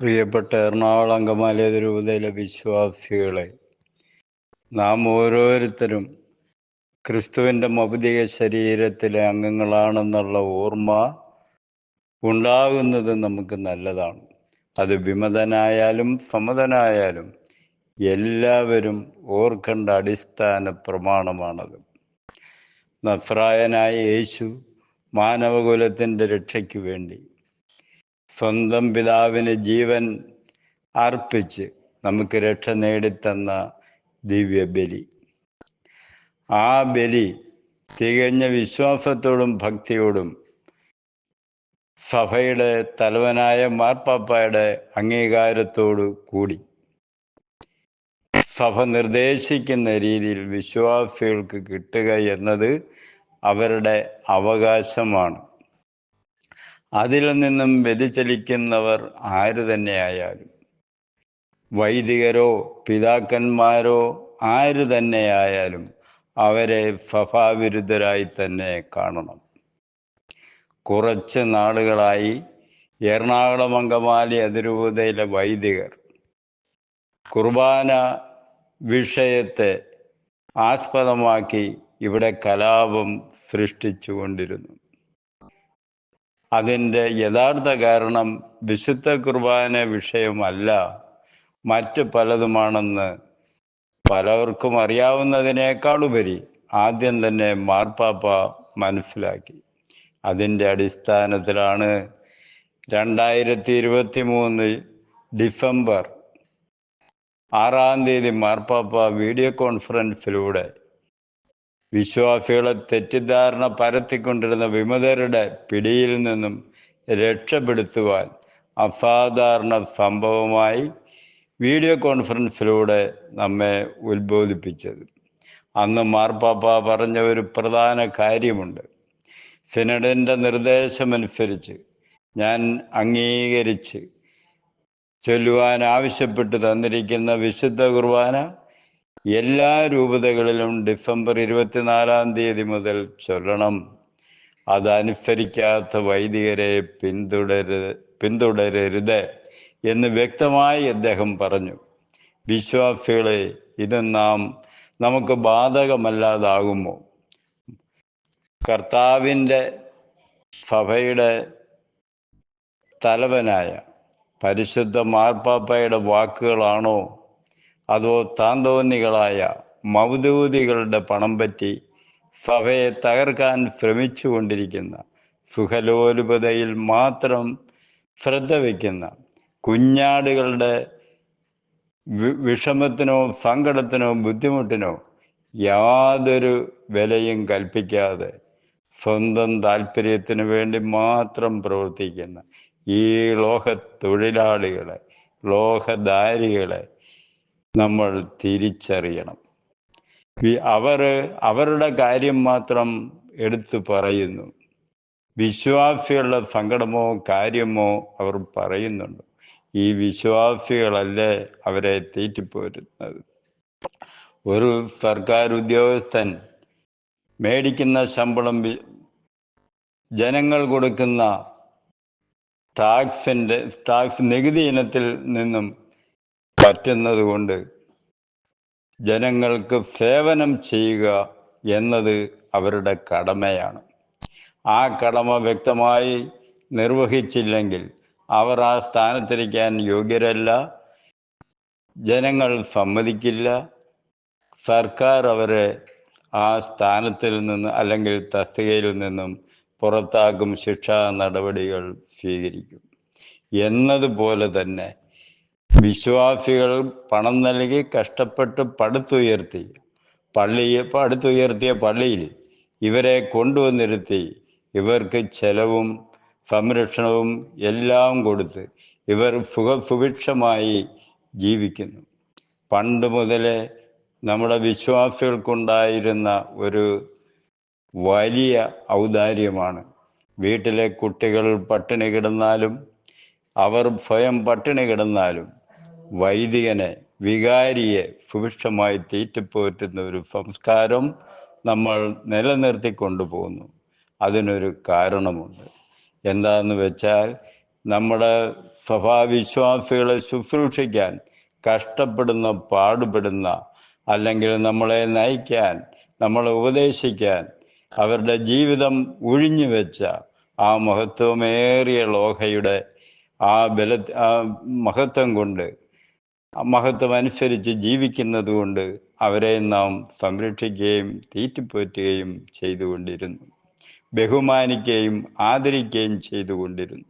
പ്രിയപ്പെട്ട എറണാകുളം അങ്കമാലി രൂപതയിലെ വിശ്വാസികളെ നാം ഓരോരുത്തരും ക്രിസ്തുവിന്റെ മൗതിക ശരീരത്തിലെ അംഗങ്ങളാണെന്നുള്ള ഓർമ്മ ഉണ്ടാകുന്നത് നമുക്ക് നല്ലതാണ്. അത് വിമതനായാലും സമതനായാലും എല്ലാവരും ഓർക്കേണ്ട അടിസ്ഥാന പ്രമാണമാണത്. നസ്രായനായ യേശു മാനവകുലത്തിന്റെ രക്ഷയ്ക്ക് വേണ്ടി സ്വന്തം പിതാവിന് ജീവൻ അർപ്പിച്ച് നമുക്ക് രക്ഷ നേടിത്തന്ന ദിവ്യബലി ആ ബലി തികഞ്ഞ വിശ്വാസത്തോടും ഭക്തിയോടും സഭയുടെ തലവനായ മാർപ്പാപ്പയുടെ അംഗീകാരത്തോടു കൂടി. സഭ നിർദ്ദേശിക്കുന്ന രീതിയിൽ വിശ്വാസികൾക്ക് കിട്ടുക എന്നത് അവരുടെ അവകാശമാണ്. അതിൽ നിന്നും വ്യതിചലിക്കുന്നവർ ആര് തന്നെയായാലും. വൈദികരോ പിതാക്കന്മാരോ ആര് തന്നെയായാലും അവരെ സഭാവിരുദ്ധരായി തന്നെ കാണണം. കുറച്ച് നാളുകളായി എറണാകുളം അങ്കമാലി അതിരൂപതയിലെ വൈദികർ കുർബാന വിഷയത്തെ ആസ്പദമാക്കി ഇവിടെ കലാപം സൃഷ്ടിച്ചുകൊണ്ടിരുന്നു. അതിന്റെ യഥാർത്ഥ കാരണം വിശുദ്ധ കുർബാന വിഷയമല്ല. മറ്റ് പലതുമാണെന്ന് പലർക്കും അറിയാവുന്നതിനേക്കാളുപരി ആദ്യം തന്നെ മാർപ്പാപ്പ മനസ്സിലാക്കി. അതിന്റെ അടിസ്ഥാനത്തിലാണ് രണ്ടായിരത്തി ഇരുപത്തി മൂന്ന് ഡിസംബർ ആറാം തീയതി മാർപ്പാപ്പ വീഡിയോ കോൺഫറൻസിലൂടെ വിശ്വാസികളെ തെറ്റിദ്ധാരണ പരത്തിക്കൊണ്ടിരുന്ന വിമതരുടെ പിടിയിൽ നിന്നും രക്ഷപ്പെടുത്തുവാൻ അസാധാരണ സംഭവമായി വീഡിയോ കോൺഫറൻസിലൂടെ നമ്മെ ഉത്ബോധിപ്പിച്ചത്. അന്ന് മാർപ്പാപ്പ പറഞ്ഞ ഒരു പ്രധാന കാര്യമുണ്ട്. സിനഡിന്റെ നിർദ്ദേശമനുസരിച്ച് ഞാൻ അംഗീകരിച്ച് ചൊല്ലുവാൻ ആവശ്യപ്പെട്ട് തന്നിരിക്കുന്ന വിശുദ്ധ കുർബാന എല്ലാ രൂപതകളിലും ഡിസംബർ ഇരുപത്തിനാലാം തീയതി മുതൽ ചൊല്ലണം. അതനുസരിക്കാത്ത വൈദികരെ പിന്തുടരുത് പിന്തുടരരുത് എന്ന് വ്യക്തമായി അദ്ദേഹം പറഞ്ഞു. വിശ്വാസികളെ ഇത് നാം നമുക്ക് ബാധകമല്ലാതാകുമോ? കർത്താവിന്റെ സഭയുടെ തലവനായ പരിശുദ്ധ മാർപ്പാപ്പയുടെ വാക്കുകളാണോ അതോ താന്തോന്നികളായ മൗദൂതികളുടെ പണം പറ്റി സഭയെ തകർക്കാൻ ശ്രമിച്ചുകൊണ്ടിരിക്കുന്ന സുഖലോലുപതയിൽ മാത്രം ശ്രദ്ധ വയ്ക്കുന്ന കുഞ്ഞാടുകളുടെ വിഷമത്തിനോ സങ്കടത്തിനോ ബുദ്ധിമുട്ടിനോ യാതൊരു വിലയും കൽപ്പിക്കാതെ സ്വന്തം താല്പര്യത്തിന് വേണ്ടി മാത്രം പ്രവർത്തിക്കുന്ന ഈ ലോക തൊഴിലാളികളെ ലോകധാരികളെ നമ്മൾ തിരിച്ചറിയണം. അവർ അവരുടെ കാര്യം മാത്രം എടുത്തു പറയുന്നു. വിശ്വാസികളുടെ സങ്കടമോ കാര്യമോ അവർ പറയുന്നുണ്ട്. ഈ വിശ്വാസികളല്ലേ അവരെ തീറ്റിപ്പോരുന്നത്? ഒരു സർക്കാർ ഉദ്യോഗസ്ഥൻ മേടിക്കുന്ന ശമ്പളം ജനങ്ങൾ കൊടുക്കുന്ന ടാക്സിന്റെ ടാക്സ് നികുതി ഇനത്തിൽ നിന്നും പറ്റുന്നത് കൊണ്ട് ജനങ്ങൾക്ക് സേവനം ചെയ്യുക എന്നത് അവരുടെ കടമയാണ്. ആ കടമ വ്യക്തമായി നിർവഹിച്ചില്ലെങ്കിൽ അവർ ആ സ്ഥാനത്തിരിക്കാൻ യോഗ്യരല്ല. ജനങ്ങൾ സമ്മതിക്കില്ല. സർക്കാർ അവരെ ആ സ്ഥാനത്തിൽ നിന്ന് അല്ലെങ്കിൽ തസ്തികയിൽ നിന്നും പുറത്താക്കും ശിക്ഷാ നടപടികൾ സ്വീകരിക്കും. എന്നതുപോലെ തന്നെ വിശ്വാസികൾ പണം നൽകി കഷ്ടപ്പെട്ട് പടുത്തുയർത്തി. പള്ളിയെ പടുത്തുയർത്തിയ പള്ളിയിൽ ഇവരെ കൊണ്ടുവന്നിരുത്തി. ഇവർക്ക് ചെലവും സംരക്ഷണവും എല്ലാം കൊടുത്ത് ഇവർ സുഖസുഭിക്ഷമായി ജീവിക്കുന്നു. പണ്ട് മുതലേ നമ്മുടെ വിശ്വാസികൾക്കുണ്ടായിരുന്ന ഒരു വലിയ ഔദാര്യമാണ്. വീട്ടിലെ കുട്ടികൾ പട്ടിണി കിടന്നാലും അവർ സ്വയം പട്ടിണി കിടന്നാലും വൈദികനെ വികാരിയെ സുഭിക്ഷമായി തീറ്റിപ്പോറ്റുന്ന ഒരു സംസ്കാരം നമ്മൾ നിലനിർത്തി കൊണ്ടുപോകുന്നു. അതിനൊരു കാരണമുണ്ട്. എന്താന്ന് വെച്ചാൽ നമ്മുടെ സഭാവിശ്വാസികളെ ശുശ്രൂഷിക്കാൻ കഷ്ടപ്പെടുന്ന പാടുപെടുന്ന അല്ലെങ്കിൽ നമ്മളെ നയിക്കാൻ നമ്മളെ ഉപദേശിക്കാൻ അവരുടെ ജീവിതം ഒഴിഞ്ഞു വെച്ച ആ മഹത്വമേറിയ ലോഹയുടെ ആ ബല ആ മഹത്വം കൊണ്ട് മഹത്വം അനുസരിച്ച് ജീവിക്കുന്നത് കൊണ്ട് അവരെ നാം സംരക്ഷിക്കുകയും തീറ്റിപ്പോറ്റുകയും ചെയ്തുകൊണ്ടിരുന്നു. ബഹുമാനിക്കുകയും ആദരിക്കുകയും ചെയ്തുകൊണ്ടിരുന്നു.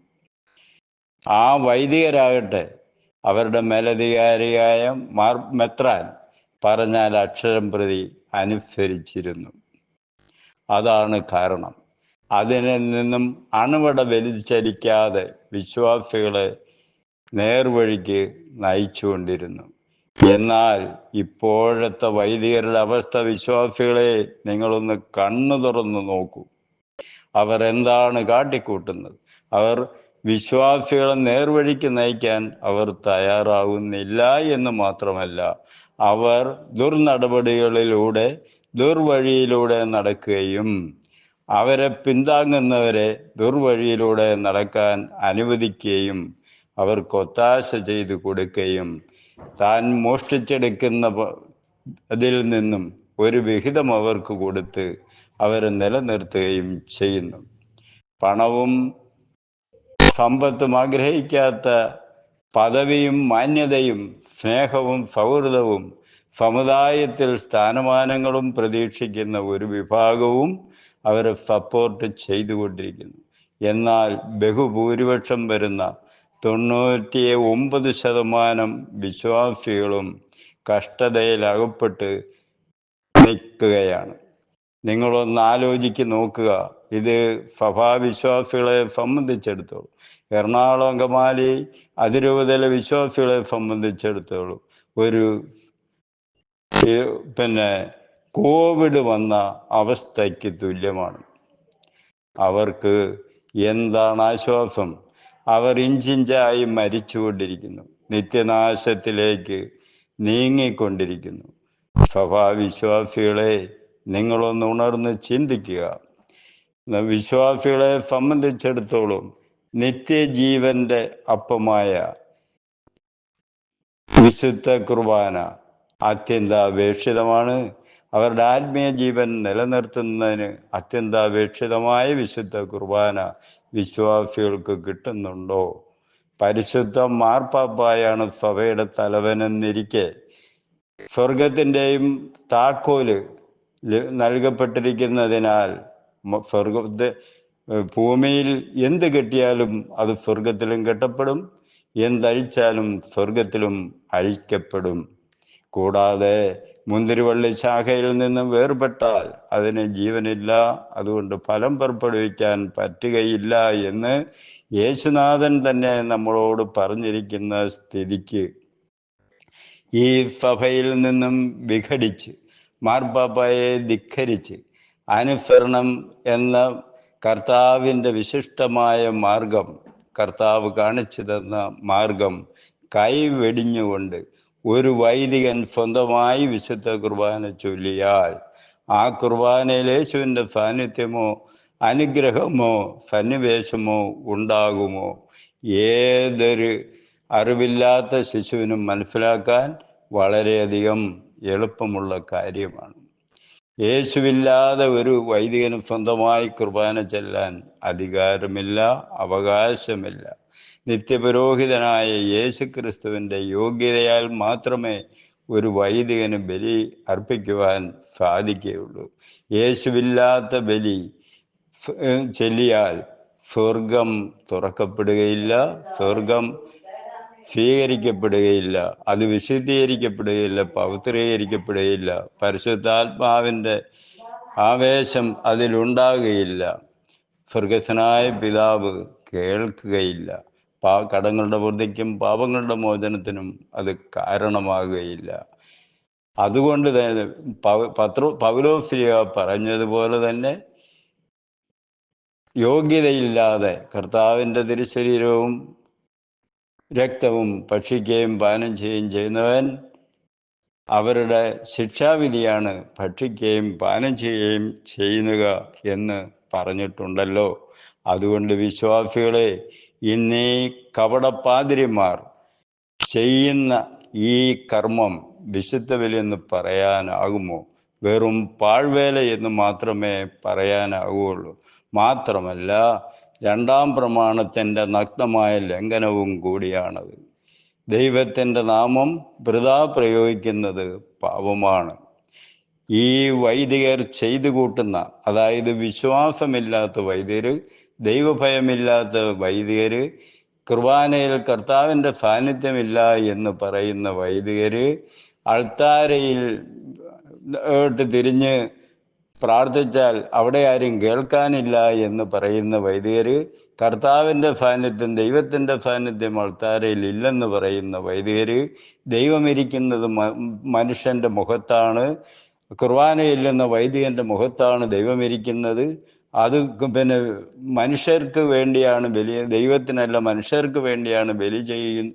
ആ വൈദികരാകട്ടെ അവരുടെ മേലധികാരിയായ മാർ മെത്രാൻ പറഞ്ഞാൽ അക്ഷരം പ്രതി അനുസരിച്ചിരുന്നു. അതാണ് കാരണം. അതിൽ നിന്നും അണുവട വലിച്ചരിക്കാതെ വിശ്വാസികളെ നേർവഴിക്ക് നയിച്ചുകൊണ്ടിരുന്നു. എന്നാൽ ഇപ്പോഴത്തെ വൈദികരുടെ അവസ്ഥ വിശ്വാസികളെ നിങ്ങളൊന്ന് കണ്ണു തുറന്നു നോക്കൂ. അവർ എന്താണ് കാട്ടിക്കൂട്ടുന്നത്? അവർ വിശ്വാസികളെ നേർവഴിക്ക് നയിക്കാൻ അവർ തയ്യാറാകുന്നില്ല എന്ന് മാത്രമല്ല അവർ ദുർനടപടികളിലൂടെ ദുർവഴിയിലൂടെ നടക്കുകയും അവരെ പിന്താങ്ങുന്നവരെ ദുർവഴിയിലൂടെ നടക്കാൻ അനുവദിക്കുകയും അവർക്ക് ഒത്താശ ചെയ്തു കൊടുക്കുകയും താൻ മോഷ്ടിച്ചെടുക്കുന്ന അതിൽ നിന്നും ഒരു വിഹിതം അവർക്ക് കൊടുത്ത് അവരെ നിലനിർത്തുകയും ചെയ്യുന്നു. പണവും സമ്പത്തും ആഗ്രഹിക്കാത്ത പദവിയും മാന്യതയും സ്നേഹവും സൗഹൃദവും സമുദായത്തിൽ സ്ഥാനമാനങ്ങളും പ്രതീക്ഷിക്കുന്ന ഒരു വിഭാഗവും അവരെ സപ്പോർട്ട് ചെയ്തുകൊണ്ടിരിക്കുന്നു. എന്നാൽ ബഹുഭൂരിപക്ഷം വരുന്ന തൊണ്ണൂറ്റി ഒമ്പത് ശതമാനം വിശ്വാസികളും കഷ്ടതയിൽ അകപ്പെട്ട് നിൽക്കുകയാണ്. നിങ്ങളൊന്ന് ആലോചിച്ച് നോക്കുക. ഇത് സഭാവിശ്വാസികളെ സംബന്ധിച്ചിടത്തോളം എറണാകുളം അങ്കമാലി അതിരൂപതയിലെ വിശ്വാസികളെ സംബന്ധിച്ചിടത്തോളം ഒരു പിന്നെ കോവിഡ് വന്ന അവസ്ഥയ്ക്ക് തുല്യമാണ്. അവർക്ക് എന്താണ് ആശ്വാസം? അവർ ഇഞ്ചിഞ്ചായി മരിച്ചുകൊണ്ടിരിക്കുന്നു. നിത്യനാശത്തിലേക്ക് നീങ്ങിക്കൊണ്ടിരിക്കുന്നു. സഭാവിശ്വാസികളെ നിങ്ങളൊന്ന് ഉണർന്ന് ചിന്തിക്കുക. വിശ്വാസികളെ സംബന്ധിച്ചിടത്തോളം നിത്യജീവന്റെ അപ്പമായ വിശുദ്ധ കുർബാന അത്യന്താപേക്ഷിതമാണ്. അവരുടെ ആത്മീയ ജീവൻ നിലനിർത്തുന്നതിന് അത്യന്താപേക്ഷിതമായ വിശുദ്ധ കുർബാന വിശ്വാസികൾക്ക് കിട്ടുന്നുണ്ടോ? പരിശുദ്ധ മാർപ്പാപ്പായാണ് സഭയുടെ തലവനെന്നിരിക്കെ സ്വർഗത്തിന്റെയും താക്കോൽ നൽകപ്പെട്ടിരിക്കുന്നതിനാൽ സ്വർഗത്തെ ഭൂമിയിൽ എന്ത് കെട്ടിയാലും അത് സ്വർഗത്തിലും കെട്ടപ്പെടും. എന്തഴിച്ചാലും സ്വർഗത്തിലും അഴിക്കപ്പെടും. കൂടാതെ മുന്തിരിവള്ളി ശാഖയിൽ നിന്നും വേർപെട്ടാൽ അതിന് ജീവനില്ല. അതുകൊണ്ട് ഫലം പുറപ്പെടുവിക്കാൻ പറ്റുകയില്ല എന്ന് യേശുനാഥൻ തന്നെ നമ്മളോട് പറഞ്ഞിരിക്കുന്ന സ്ഥിതിക്ക്. ഈ സഭയിൽ നിന്നും വിഘടിച്ച് മാർപ്പാപ്പയെ ധിഖരിച്ച് അനുസരണം എന്ന കർത്താവിന്റെ വിശിഷ്ടമായ മാർഗം കർത്താവ് കാണിച്ചു തന്ന മാർഗം കൈവെടിഞ്ഞുകൊണ്ട് ഒരു വൈദികൻ സ്വന്തമായി വിശുദ്ധ കുർബാന ചൊല്ലിയാൽ ആ കുർബാനയിൽ യേശുവിന്റെ സാന്നിധ്യമോ അനുഗ്രഹമോ സന്നിവേശമോ ഉണ്ടാകുമോ? ഏതൊരു അറിവില്ലാത്ത ശിശുവിനും മനസ്സിലാക്കാൻ വളരെയധികം എളുപ്പമുള്ള കാര്യമാണ്. യേശുവില്ലാതെ ഒരു വൈദികന് സ്വന്തമായി കുർബാന ചെല്ലാൻ അധികാരമില്ല അവകാശമില്ല. നിത്യപുരോഹിതനായ യേശുക്രിസ്തുവിന്റെ യോഗ്യതയാൽ മാത്രമേ ഒരു വൈദികന് ബലി അർപ്പിക്കുവാൻ സാധിക്കുകയുള്ളൂ. യേശുവില്ലാത്ത ബലി ചെല്ലിയാൽ സ്വർഗം തുറക്കപ്പെടുകയില്ല സ്വർഗം സ്വീകരിക്കപ്പെടുകയില്ല അത് വിശുദ്ധീകരിക്കപ്പെടുകയില്ല പവിത്രീകരിക്കപ്പെടുകയില്ല പരിശുദ്ധാത്മാവിന്റെ ആവേശം അതിലുണ്ടാകുകയില്ല. സ്വർഗസ്വനായ പിതാവ് കേൾക്കുകയില്ല. പാ കടങ്ങളുടെ വൃദ്ധിക്കും പാപങ്ങളുടെ മോചനത്തിനും അത് കാരണമാകുകയില്ല. അതുകൊണ്ട് തന്നെ പത്രോ പൗലോസ്ലിയ പറഞ്ഞതുപോലെ തന്നെ യോഗ്യതയില്ലാതെ കർത്താവിന്റെ തിരുശരീരവും രക്തവും ഭക്ഷിക്കുകയും പാനം ചെയ്യുകയും ചെയ്യുന്നവൻ അവരുടെ ശിക്ഷാവിധിയാണ് ഭക്ഷിക്കുകയും പാനം ചെയ്യുകയും ചെയ്യുക എന്ന് പറഞ്ഞിട്ടുണ്ടല്ലോ. അതുകൊണ്ട് വിശ്വാസികളെ ഇന്നീ കപടപാതിരിമാർ ചെയ്യുന്ന ഈ കർമ്മം വിശുദ്ധ ബലിയെന്ന് പറയാനാകുമോ? വെറും പാഴ്വേല എന്ന് മാത്രമേ പറയാനാവുകയുള്ളൂ മാത്രമല്ല രണ്ടാം പ്രമാണത്തിന്റെ നഗ്നമായ ലംഘനവും കൂടിയാണത്. ദൈവത്തിന്റെ നാമം വൃതാ പ്രയോഗിക്കുന്നത് പാപമാണ്. ഈ വൈദികർ ചെയ്തു കൂട്ടുന്ന അതായത് വിശ്വാസമില്ലാത്ത വൈദികർ ദൈവഭയമില്ലാത്ത വൈദികർ കുർബാനയിൽ കർത്താവിന്റെ സാന്നിധ്യമില്ല എന്ന് പറയുന്ന വൈദികർ അൾത്താരയിൽ തിരിഞ്ഞ് പ്രാർത്ഥിച്ചാൽ അവിടെ ആരും കേൾക്കാനില്ല എന്ന് പറയുന്ന വൈദികർ കർത്താവിന്റെ സാന്നിധ്യം ദൈവത്തിന്റെ സാന്നിധ്യം അൾത്താരയിൽ ഇല്ലെന്ന് പറയുന്ന വൈദികർ ദൈവമിരിക്കുന്നത് മനുഷ്യന്റെ മുഖത്താണ് കുർബാനയില്ലെന്ന വൈദികന്റെ മുഖത്താണ് ദൈവമിരിക്കുന്നത്. അത് പിന്നെ മനുഷ്യർക്ക് വേണ്ടിയാണ് ബലി ദൈവത്തിനല്ല മനുഷ്യർക്ക് വേണ്ടിയാണ് ബലി ചെയ്യുന്ന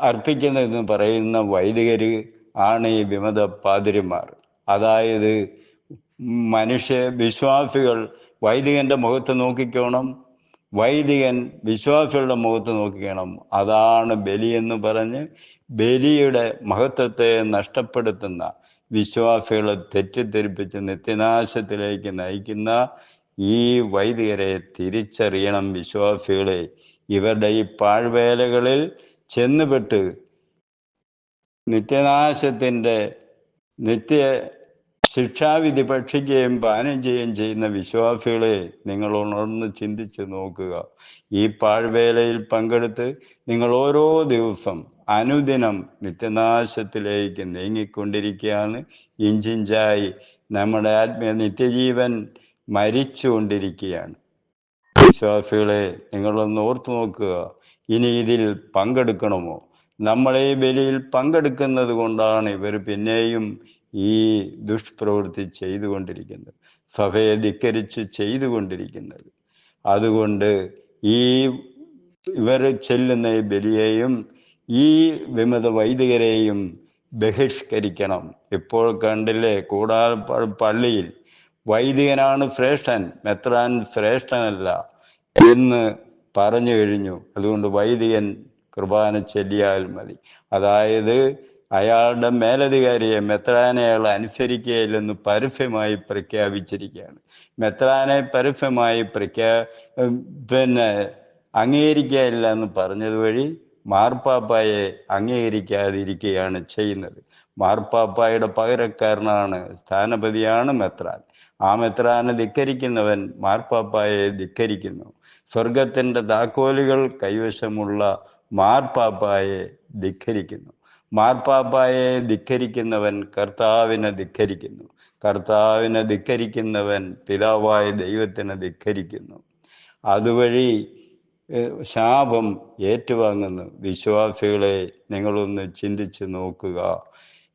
അർപ്പിക്കുന്നതെന്ന് പറയുന്ന വൈദികര് ആണ് ഈ വിമത പാതിരിമാർ അതായത് മനുഷ്യ വിശ്വാസികൾ വൈദികന്റെ മുഖത്ത് നോക്കിക്കോണം. വൈദികൻ വിശ്വാസികളുടെ മുഖത്ത് നോക്കിക്കണം. അതാണ് ബലി എന്ന് പറഞ്ഞ് ബലിയുടെ മഹത്വത്തെ നഷ്ടപ്പെടുത്തുന്ന വിശ്വാസികളെ തെറ്റിദ്ധരിപ്പിച്ച് നിത്യനാശത്തിലേക്ക് നയിക്കുന്ന ഈ വൈദികരെ തിരിച്ചറിയണം വിശ്വാസികളെ. ഇവരുടെ ഈ പാഴ്വേലകളിൽ ചെന്നുപെട്ട് നിത്യനാശത്തിന്റെ നിത്യ ശിക്ഷാവിധി ഭക്ഷിക്കുകയും പാനം ചെയ്യുകയും ചെയ്യുന്ന വിശ്വാസികളെ നിങ്ങൾ ഉണർന്ന് ചിന്തിച്ച് നോക്കുക. ഈ പാഴ്വേലയിൽ പങ്കെടുത്ത് നിങ്ങൾ ഓരോ ദിവസം അനുദിനം നിത്യനാശത്തിലേക്ക് നീങ്ങിക്കൊണ്ടിരിക്കുകയാണ്. ഇഞ്ചിഞ്ചായി നമ്മുടെ ആത്മീയ നിത്യജീവൻ മരിച്ചുകൊണ്ടിരിക്കുകയാണ്. വിശ്വാസികളെ നിങ്ങളൊന്ന് ഓർത്തു നോക്കുക. ഇനി ഇതിൽ പങ്കെടുക്കണമോ? നമ്മളെ ബലിയിൽ പങ്കെടുക്കുന്നത് കൊണ്ടാണ് ഇവർ പിന്നെയും ഈ ദുഷ്പ്രവൃത്തി ചെയ്തുകൊണ്ടിരിക്കുന്നത്. സഭയെ ധിക്കരിച്ച് ചെയ്തുകൊണ്ടിരിക്കുന്നത്. അതുകൊണ്ട് ഈ ഇവർ ചെല്ലുന്ന ബലിയെയും ഈ വിമത വൈദികരെയും ബഹിഷ്കരിക്കണം. ഇപ്പോൾ കണ്ടില്ലേ കൂടാൽ പള്ളിയിൽ വൈദികനാണ് ശ്രേഷ്ഠൻ മെത്രാൻ ശ്രേഷ്ഠനല്ല എന്ന് പറഞ്ഞു കഴിഞ്ഞു. അതുകൊണ്ട് വൈദികൻ കുർബാന ചെല്ലിയാൽ മതി. അതായത് അയാളുടെ മേലധികാരിയെ മെത്രാനെ അയാൾ അനുസരിക്കുകയില്ലെന്ന് പരസ്യമായി പ്രഖ്യാപിച്ചിരിക്കുകയാണ്. മെത്രാനെ പരസ്യമായി പ്രഖ്യാ പിന്നെ അംഗീകരിക്കുകയില്ല എന്ന് പറഞ്ഞത് വഴി മാർപ്പാപ്പായെ അംഗീകരിക്കാതിരിക്കുകയാണ് ചെയ്യുന്നത്. മാർപ്പാപ്പായുടെ പകരക്കാരനാണ് സ്ഥാനപതിയാണ് മെത്രാൻ. ആ മെത്രാനെ ധിക്കരിക്കുന്നവൻ മാർപ്പാപ്പായെ ധിക്കരിക്കുന്നു. സ്വർഗത്തിന്റെ താക്കോലുകൾ കൈവശമുള്ള മാർപ്പാപ്പായെ ധിക്കരിക്കുന്നു. മാർപ്പാപ്പായെ ധിക്കരിക്കുന്നവൻ കർത്താവിനെ ധിക്കരിക്കുന്നു. കർത്താവിനെ ധിക്കരിക്കുന്നവൻ പിതാവായ ദൈവത്തിനെ ധിക്കരിക്കുന്നു. അതുവഴി ശാപം ഏറ്റുവാങ്ങുന്നു. വിശ്വാസികളെ നിങ്ങളൊന്ന് ചിന്തിച്ച് നോക്കുക.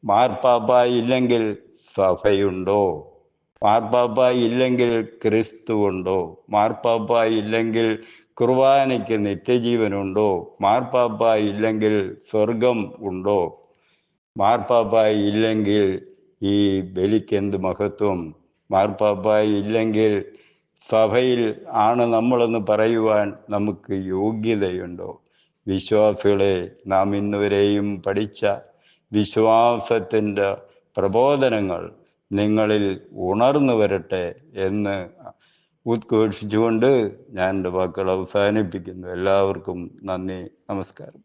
മാർപ്പാപ്പ ഇല്ലെങ്കിൽ സഭയുണ്ടോ? മാർപ്പാപ്പ ഇല്ലെങ്കിൽ ക്രിസ്തു ഉണ്ടോ മാർപ്പാപ്പ ഇല്ലെങ്കിൽ കുർബാനയ്ക്ക് നിത്യജീവനുണ്ടോ? മാർപ്പാപ്പ ഇല്ലെങ്കിൽ സ്വർഗം ഉണ്ടോ? മാർപ്പാപ്പ ഇല്ലെങ്കിൽ ഈ ബലിക്കെന്ത് മഹത്വം? മാർപ്പാപ്പ ഇല്ലെങ്കിൽ സഭയിൽ ആണ് നമ്മളെന്ന് പറയുവാൻ നമുക്ക് യോഗ്യതയുണ്ടോ? വിശ്വാസികളെ നാം ഇന്നുവരെയും പഠിച്ച വിശ്വാസത്തിന്റെ പ്രബോധനങ്ങൾ നിങ്ങളിൽ ഉണർന്നു വരട്ടെ എന്ന് ഉദ്ഘോഷിച്ചുകൊണ്ട് ഞാൻ എന്റെ വാക്കുകൾ അവസാനിപ്പിക്കുന്നു. എല്ലാവർക്കും നന്ദി നമസ്കാരം.